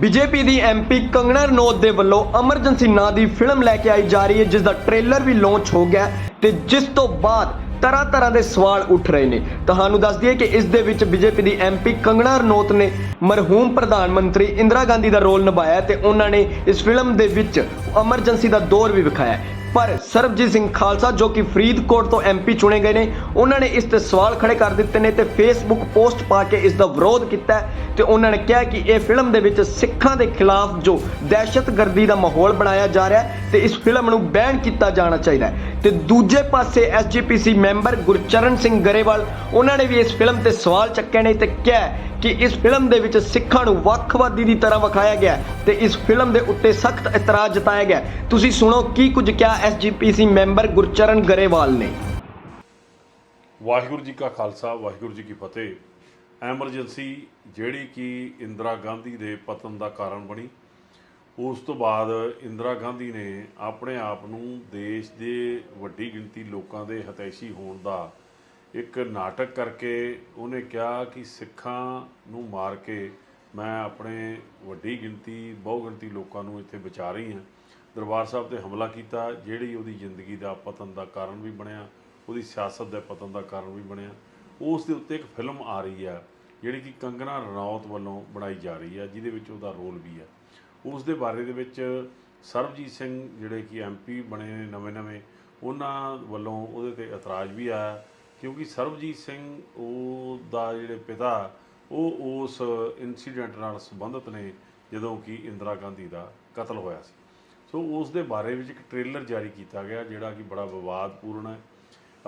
BJP ਦੀ MP Kangana Ranaut ਦੇ ਵੱਲੋਂ ਐਮਰਜੈਂਸੀ ਨਾਂ ਦੀ ਫਿਲਮ ਲੈ ਕੇ ਆਈ ਜਾ ਰਹੀ ਹੈ ਜਿਸ ਦਾ ਟ੍ਰੇਲਰ ਵੀ ਲਾਂਚ ਹੋ ਗਿਆ ਹੈ ਤੇ ਜਿਸ ਤੋਂ ਬਾਅਦ ਤਰ੍ਹਾਂ ਤਰ੍ਹਾਂ ਦੇ ਸਵਾਲ ਉੱਠ ਰਹੇ ਨੇ। ਤੁਹਾਨੂੰ ਦੱਸ ਦਈਏ ਕਿ ਇਸ ਦੇ ਵਿੱਚ ਬੀਜੇਪੀ ਦੀ ਐਮਪੀ ਕੰਗਣਾ ਰਣੌਤ ਨੇ ਮਰਹੂਮ ਪ੍ਰਧਾਨ ਮੰਤਰੀ ਇੰਦਰਾ ਗਾਂਧੀ ਦਾ ਰੋਲ ਨਿਭਾਇਆ ਤੇ ਉਹਨਾਂ ਨੇ ਇਸ ਫਿਲਮ ਦੇ ਵਿੱਚ ਐਮਰਜੈਂਸੀ ਦਾ ਦੌਰ ਵੀ ਵਿਖਾਇਆ ਪਰ ਸਰਬਜੀਤ ਸਿੰਘ ਖਾਲਸਾ, ਜੋ ਕਿ ਫਰੀਦਕੋਟ ਤੋਂ ਐਮਪੀ ਚੁਣੇ ਗਏ ਨੇ, ਉਹਨਾਂ ਨੇ ਇਸ ਤੇ ਸਵਾਲ ਖੜੇ ਕਰ ਦਿੱਤੇ ਨੇ ਤੇ ਫੇਸਬੁੱਕ ਪੋਸਟ ਪਾ ਕੇ ਇਸ ਦਾ ਵਿਰੋਧ ਕੀਤਾ ਹੈ ਤੇ ਉਹਨਾਂ ਨੇ ਕਿਹਾ ਕਿ ਇਹ ਫਿਲਮ ਦੇ ਵਿੱਚ ਸਿੱਖਾਂ ਦੇ ਖਿਲਾਫ ਜੋ ਦਹਿਸ਼ਤਗਰਦੀ ਦਾ ਮਾਹੌਲ ਬਣਾਇਆ ਜਾ ਰਿਹਾ ਹੈ ਤੇ ਇਸ ਫਿਲਮ ਨੂੰ ਬੈਨ ਕੀਤਾ ਜਾਣਾ ਚਾਹੀਦਾ ਹੈ। ਤੇ ਦੂਜੇ ਪਾਸੇ ਐਸਜੀਪੀਸੀ ਮੈਂਬਰ ਗੁਰਚਰਨ ਸਿੰਘ ਗਰੇਵਾਲ, ਉਹਨਾਂ ਨੇ ਵੀ ਇਸ ਫਿਲਮ ਤੇ ਸਵਾਲ ਚੱਕੇ ਨੇ ਤੇ ਕਿਹਾ ਕਿ ਇਸ ਫਿਲਮ ਦੇ ਵਿੱਚ ਸਿੱਖਾਂ ਨੂੰ ਵੱਖਵਾਦੀ ਦੀ ਤਰ੍ਹਾਂ ਵਿਖਾਇਆ ਗਿਆ ਹੈ ਤੇ ਇਸ ਫਿਲਮ ਦੇ ਉੱਤੇ ਸਖਤ ਇਤਰਾਜ਼ ਜਤਾਇਆ ਗਿਆ ਤੁਸੀਂ ਸੁਣੋ ਕੀ ਕੁਝ ਕਿਹਾ ਐਸਜੀਪੀਸੀ ਮੈਂਬਰ ਗੁਰਚਰਨ ਗਰੇਵਾਲ ਨੇ। ਵਾਹਿਗੁਰੂ ਜੀ ਕਾ ਖਾਲਸਾ, ਵਾਹਿਗੁਰੂ ਜੀ ਕੀ ਫਤਿਹ। ਐਮਰਜੈਂਸੀ ਜਿਹੜੀ ਕਿ ਇੰਦਰਾ ਗਾਂਧੀ ਦੇ ਪਤਨ ਦਾ ਕਾਰਨ ਬਣੀ, ਉਸ ਤੋਂ ਬਾਅਦ ਇੰਦਰਾ ਗਾਂਧੀ ਨੇ ਆਪਣੇ ਆਪ ਨੂੰ ਦੇਸ਼ ਦੇ ਵੱਡੀ ਗਿਣਤੀ ਲੋਕਾਂ ਦੇ ਹਤੈਸ਼ੀ ਹੋਣ ਦਾ ਇੱਕ ਨਾਟਕ ਕਰਕੇ ਉਹਨੇ ਕਿਹਾ ਕਿ ਸਿੱਖਾਂ ਨੂੰ ਮਾਰ ਕੇ ਮੈਂ ਆਪਣੇ ਵੱਡੀ ਗਿਣਤੀ, ਬਹੁਗਿਣਤੀ ਲੋਕਾਂ ਨੂੰ ਇੱਥੇ ਬਚਾ ਰਹੀ ਹਾਂ। ਦਰਬਾਰ ਸਾਹਿਬ ਤੇ ਹਮਲਾ ਕੀਤਾ, ਜਿਹੜੀ ਉਹਦੀ ਜ਼ਿੰਦਗੀ ਦਾ ਪਤਨ ਦਾ ਕਾਰਨ ਵੀ ਬਣਿਆ, ਉਹਦੀ ਸਿਆਸਤ ਦੇ ਪਤਨ ਦਾ ਕਾਰਨ ਵੀ ਬਣਿਆ, ਉਸ ਦੇ ਉੱਤੇ ਇੱਕ ਫਿਲਮ ਆ ਰਹੀ ਆ ਜਿਹੜੀ ਕਿ ਕੰਗਨਾ ਰਣੌਤ ਵੱਲੋਂ ਬਣਾਈ ਜਾ ਰਹੀ ਆ ਜਿਹਦੇ ਵਿੱਚ ਉਹਦਾ ਰੋਲ ਵੀ ਆ ਉਸ ਦੇ ਬਾਰੇ ਦੇ ਵਿੱਚ ਸਰਬਜੀਤ ਸਿੰਘ ਜਿਹੜੇ ਕਿ ਐਮਪੀ ਬਣੇ ਨੇ ਨਵੇਂ-ਨਵੇਂ, ਉਹਨਾਂ ਵੱਲੋਂ ਉਹਦੇ ਤੇ ਇਤਰਾਜ਼ ਵੀ ਆਇਆ, ਕਿਉਂਕਿ ਸਰਬਜੀਤ ਸਿੰਘ ਉਹ ਦਾ ਜਿਹੜੇ ਪਿਤਾ, ਉਹ ਉਸ ਇਨਸੀਡੈਂਟ ਨਾਲ ਸੰਬੰਧਿਤ ਨੇ, ਜਦੋਂ ਕਿ ਇੰਦਰਾ ਗਾਂਧੀ ਦਾ ਕਤਲ ਹੋਇਆ ਸੀ। ਸੋ ਉਸ ਦੇ ਬਾਰੇ ਵਿੱਚ ਇੱਕ ਟ੍ਰੇਲਰ ਜਾਰੀ ਕੀਤਾ ਗਿਆ ਜਿਹੜਾ ਕਿ ਬੜਾ ਵਿਵਾਦਪੂਰਨ ਹੈ।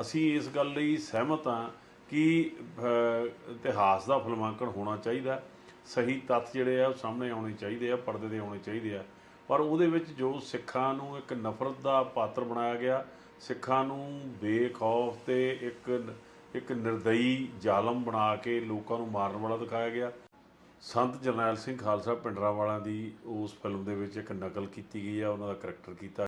ਅਸੀਂ ਇਸ ਗੱਲ ਲਈ ਸਹਿਮਤ ਹਾਂ ਕਿ ਇਤਿਹਾਸ ਦਾ ਫਿਲਮਾਂਕਣ ਹੋਣਾ ਚਾਹੀਦਾ ਸਹੀ ਤੱਥ ਜਿਹੜੇ ਆ ਉਹ ਸਾਹਮਣੇ ਆਉਣੇ ਚਾਹੀਦੇ ਆ, ਪਰਦੇ ਦੇ ਆਉਣੇ ਚਾਹੀਦੇ ਆ। ਪਰ ਉਹਦੇ ਵਿੱਚ ਜੋ ਸਿੱਖਾਂ ਨੂੰ ਇੱਕ ਨਫ਼ਰਤ ਦਾ ਪਾਤਰ ਬਣਾਇਆ ਗਿਆ, ਸਿੱਖਾਂ ਨੂੰ ਬੇਖੌਫ ਤੇ ਇੱਕ ਇੱਕ ਨਿਰਦਈ ਜ਼ਾਲਮ ਬਣਾ ਕੇ ਲੋਕਾਂ ਨੂੰ ਮਾਰਨ ਵਾਲਾ ਦਿਖਾਇਆ ਗਿਆ। ਸੰਤ ਜਰਨੈਲ ਸਿੰਘ ਖਾਲਸਾ ਪਿੰਡਰਾਵਾਲਾ ਦੀ ਉਸ ਫਿਲਮ ਦੇ ਵਿੱਚ ਇੱਕ ਨਕਲ ਕੀਤੀ ਗਈ ਆ ਉਹਨਾਂ ਦਾ ਕਰੈਕਟਰ ਕੀਤਾ